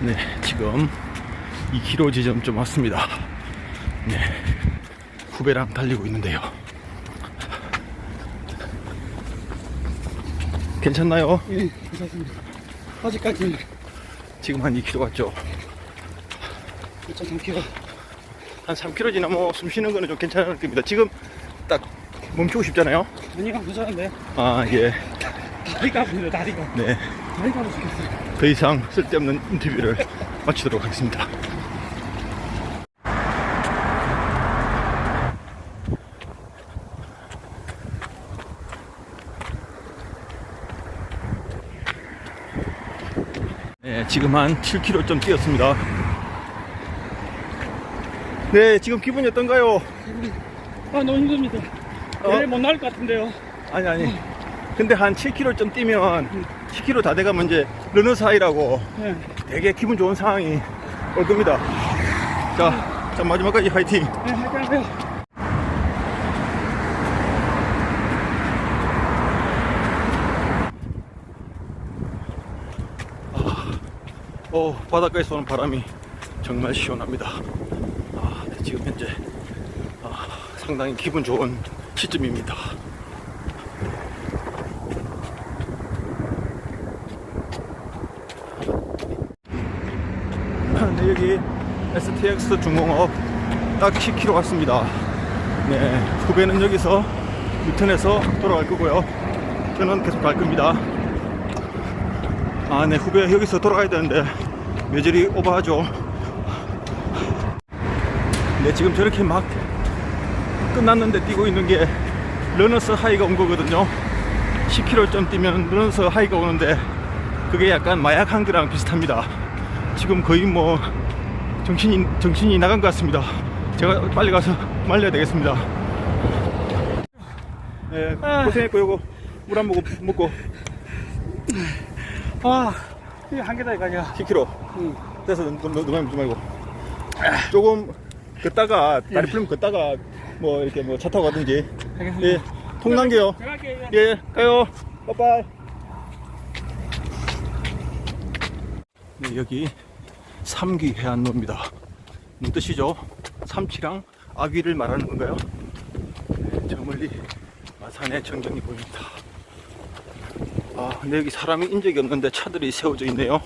네, 지금 2km 지점쯤 왔습니다. 네, 후배랑 달리고 있는데요. 괜찮나요? 예, 괜찮습니다. 아직까지 지금 한 2km 갔죠? 2.3km. 한 3km 지나면 뭐숨 쉬는 거는 좀 괜찮을 겁니다. 지금 딱 멈추고 싶잖아요? 아니가 괜찮은데 아, 예. 다리가 아프네요, 다리가. 네. 더 이상 쓸데없는 인터뷰를 마치도록 하겠습니다. 네, 지금 한 7km 좀 뛰었습니다. 네, 지금 기분이 어떤가요? 아, 너무 힘듭니다. 어? 내일 못 나올 것 같은데요. 아니, 아니. 근데 한 7km 좀 뛰면 10km 다 돼가면 이제 러너스 하이라고 네. 되게 기분 좋은 상황이 올 겁니다. 자, 자 마지막까지 화이팅. 네, 할게요. 어, 바닷가에서 오는 바람이 정말 시원합니다. 아, 네, 지금 현재 아, 상당히 기분 좋은 시점입니다. 네, 여기 STX 중공업 딱 10km 왔습니다. 네, 후배는 여기서 유턴해서 돌아갈 거고요. 저는 계속 갈 겁니다. 아, 네, 후배 여기서 돌아가야 되는데 왜 저리 오버하죠? 네, 지금 저렇게 막 끝났는데 뛰고 있는 게 러너스 하이가 온 거거든요. 10km 뛰면 러너스 하이가 오는데 그게 약간 마약 항드랑 비슷합니다. 지금 거의 뭐 정신이 정신이 나간 것 같습니다. 제가 빨리 가서 말려야 되겠습니다. 네, 고생했고 요거 물 한 모금 먹고 아, 이게 한 개다, 이거 아니야. 10km. 응. 그래서 너무 너무 많이 말고 조금 걷다가 다리 풀면 걷다가 뭐 이렇게 뭐 차 타고 가든지 알겠습니다. 예 할게요. 예 가요 빠빠이 네 여기 삼기 해안로입니다 무슨 뜻이죠 삼치랑 아귀를 말하는 건가요 네, 저 멀리 마산의 전경이 보입니다 아 근데 여기 사람이 인적이 없는데 차들이 세워져 있네요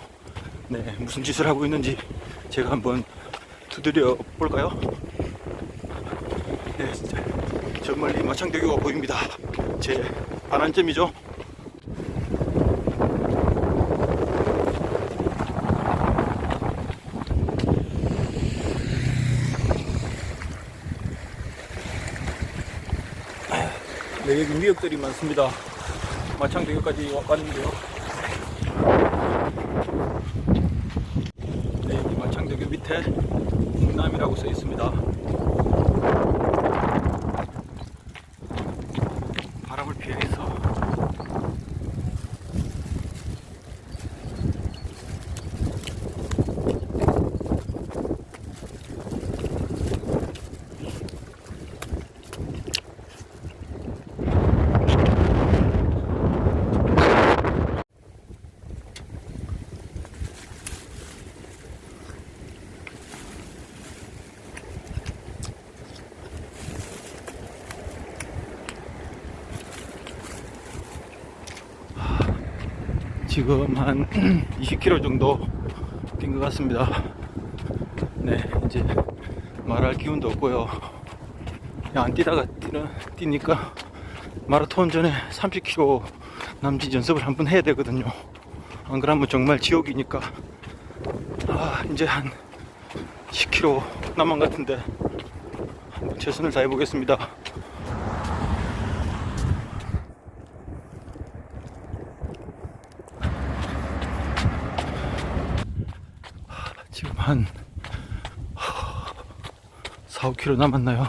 네, 무슨 짓을 하고 있는지 제가 한번 두드려 볼까요? 네, 저 멀리 마창대교가 보입니다. 제 반환점이죠. 네, 여기 미역들이 많습니다. 마창대교까지 와- 왔는데요. 네, 여기 마창대교 밑에 동남이라고 써 있습니다. 바람을 피해서 지금 한 20km 정도 뛴 것 같습니다. 네, 이제 말할 기운도 없고요. 안 뛰다가 뛰는, 뛰니까 마라톤 전에 30km 남짓 연습을 한 번 해야 되거든요. 안 그러면 정말 지옥이니까. 아, 이제 한 10km 남은 것 같은데 한번 최선을 다해 보겠습니다. 지금 한 4, 5km 남았나요?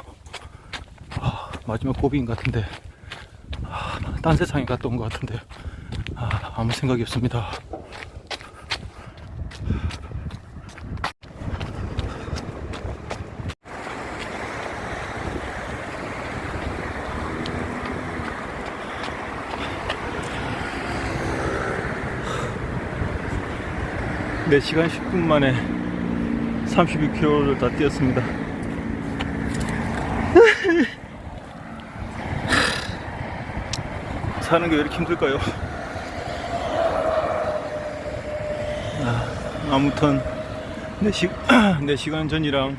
아, 마지막 고비인 것 같은데 아, 딴 세상에 갔다 온 것 같은데 아, 아무 생각이 없습니다. 4시간 10분 만에 32km를 다 뛰었습니다. 사는 게 왜 이렇게 힘들까요? 아, 아무튼 4시, 4시간 전이랑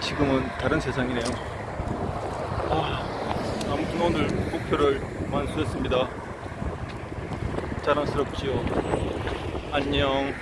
지금은 다른 세상이네요. 아, 아무튼 오늘 목표를 완수했습니다. 자랑스럽지요. 안녕.